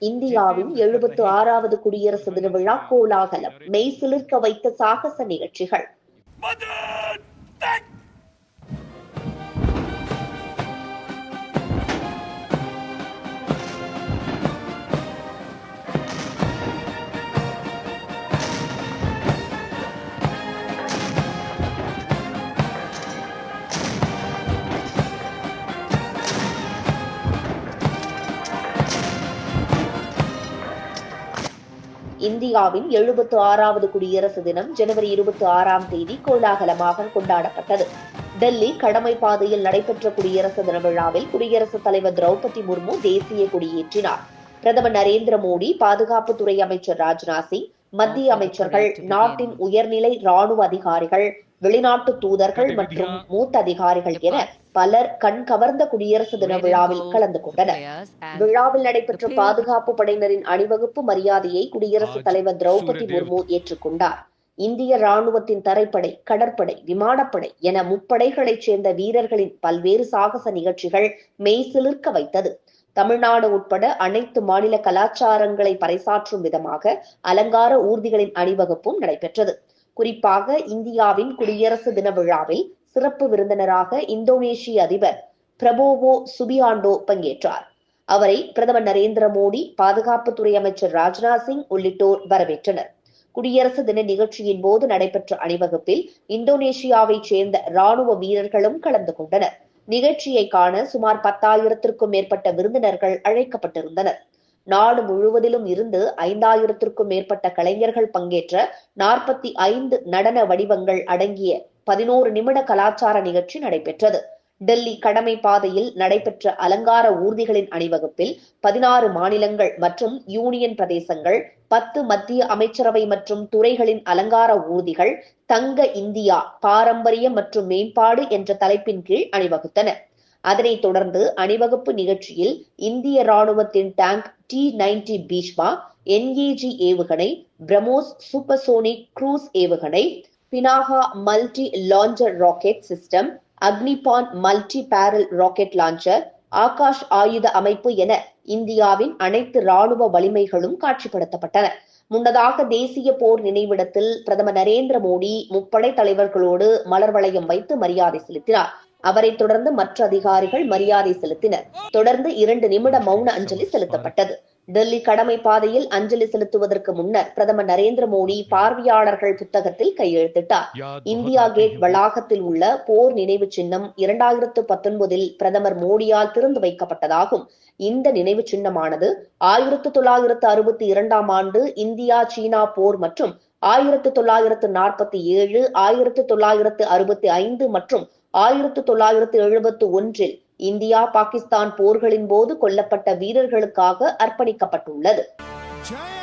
இந்தியாவின் எழுபத்து ஆறாவது குடியரசு தின விழா கோலாகலம். மெய் சிலிர்க்க வைத்த சாகச நிகழ்ச்சிகள். இந்தியாவின் எழுபத்து ஆறாவது குடியரசு தினம் ஜனவரி இருபத்தி ஆறாம் தேதி கோலாகலமாக கொண்டாடப்பட்டது. டெல்லி கடமை பாதையில் நடைபெற்ற குடியரசு தின விழாவில் குடியரசுத் தலைவர் திரௌபதி முர்மு தேசிய கொடியேற்றினார். பிரதமர் நரேந்திர மோடி பாதுகாப்புத்துறை அமைச்சர் ராஜ்நாத் சிங் மத்திய அமைச்சர்கள் நாட்டின் உயர்நிலை ராணுவ அதிகாரிகள் வெளிநாட்டு தூதர்கள் மற்றும் மூத்த அதிகாரிகள் என பலர் கண் கவர்ந்த குடியரசு தின விழாவில் கலந்து கொண்டனர். விழாவில் நடைபெற்ற பாதுகாப்பு படையினரின் அணிவகுப்பு மரியாதையை குடியரசுத் தலைவர் திரௌபதி முர்மு ஏற்றுக்கொண்டார். இந்திய ராணுவத்தின் தரைப்படை கடற்படை விமானப்படை என முப்படைகளைச் சேர்ந்த வீரர்களின் பல்வேறு சாகச நிகழ்ச்சிகள் மெய்சிலிர்க்க வைத்தது. தமிழ்நாடு உட்பட அனைத்து மாநில கலாச்சாரங்களை பறைசாற்றும் விதமாக அலங்கார ஊர்திகளின் அணிவகுப்பும் நடைபெற்றது. குறிப்பாக இந்தியாவின் குடியரசு தின விழாவில் சிறப்பு விருந்தினராக இந்தோனேஷிய அதிபர் பிரபோவோ சுபியாண்டோ பங்கேற்றார். அவரை பிரதமர் நரேந்திர மோடி பாதுகாப்புத்துறை அமைச்சர் ராஜ்நாத் சிங் உள்ளிட்டோர் வரவேற்றனர். குடியரசு தின நிகழ்ச்சியின் போது நடைபெற்ற அணிவகுப்பில் இந்தோனேஷியாவைச் சேர்ந்த ராணுவ வீரர்களும் கலந்து கொண்டனர். நிகழ்ச்சியை காண சுமார் பத்தாயிரத்திற்கும் மேற்பட்ட விருந்தினர்கள் அழைக்கப்பட்டிருந்தனர். நாடு முழுவதிலும் இருந்து ஐந்தாயிரத்திற்கும் மேற்பட்ட கலைஞர்கள் பங்கேற்ற நாற்பத்தி ஐந்து நடன வடிவங்கள் அடங்கிய பதினோரு நிமிட கலாச்சார நிகழ்ச்சி நடைபெற்றது. டெல்லி கடமை பாதையில் நடைபெற்ற அலங்கார ஊர்திகளின் அணிவகுப்பில் பதினாறு மாநிலங்கள் மற்றும் யூனியன் பிரதேசங்கள் பத்து மத்திய அமைச்சரவை மற்றும் துறைகளின் அலங்கார ஊர்திகள் தங்க இந்தியா பாரம்பரியம் மற்றும் மேம்பாடு என்ற தலைப்பின் கீழ் அணிவகுத்தன. அதனைத் தொடர்ந்து அணிவகுப்பு நிகழ்ச்சியில் இந்திய ராணுவத்தின் tank T ninety Bhishma N A G ஏவுகணை பிரமோஸ் சூப்பர்சோனிக் குரூஸ் ஏவுகணை Pinaka multi launcher rocket system Agnibaan multi barrel rocket launcher Akash ஆயுத அமைப்பு என இந்தியாவின் அனைத்து ராணுவ வலிமைகளும் காட்சிப்படுத்தப்பட்டன. முன்னதாக தேசிய போர் நினைவிடத்தில் பிரதமர் நரேந்திர மோடி முப்படை தலைவர்களோடு மலர் வளையம் வைத்து மரியாதை செலுத்தினார். அவரைத் தொடர்ந்து மற்ற அதிகாரிகள் மரியாதை செலுத்தினர். தொடர்ந்து இரண்டு நிமிட மௌன அஞ்சலி செலுத்தப்பட்டது. டெல்லி கடமை பாதையில் அஞ்சலி செலுத்துவதற்கு முன்னர் பிரதமர் நரேந்திர மோடி பார்வையாளர்கள் புத்தகத்தில் கையெழுத்திட்டார். இந்தியா கேட் வளாகத்தில் உள்ள போர் நினைவு சின்னம் இரண்டாயிரத்து பத்தொன்பதில் பிரதமர் மோடியால் திறந்து வைக்கப்பட்டதாகும். இந்த நினைவு சின்னமானது ஆயிரத்து தொள்ளாயிரத்து அறுபத்தி இரண்டாம் ஆண்டு இந்தியா சீனா போர் மற்றும் ஆயிரத்து தொள்ளாயிரத்து நாற்பத்தி ஏழு ஆயிரத்து தொள்ளாயிரத்து அறுபத்தி ஐந்து மற்றும் ஆயிரத்து தொள்ளாயிரத்து எழுபத்து ஒன்றில் இந்தியா பாகிஸ்தான் போர்களின் போது கொல்லப்பட்ட வீரர்களுக்காக அர்ப்பணிக்கப்பட்டுள்ளது. ஜெய!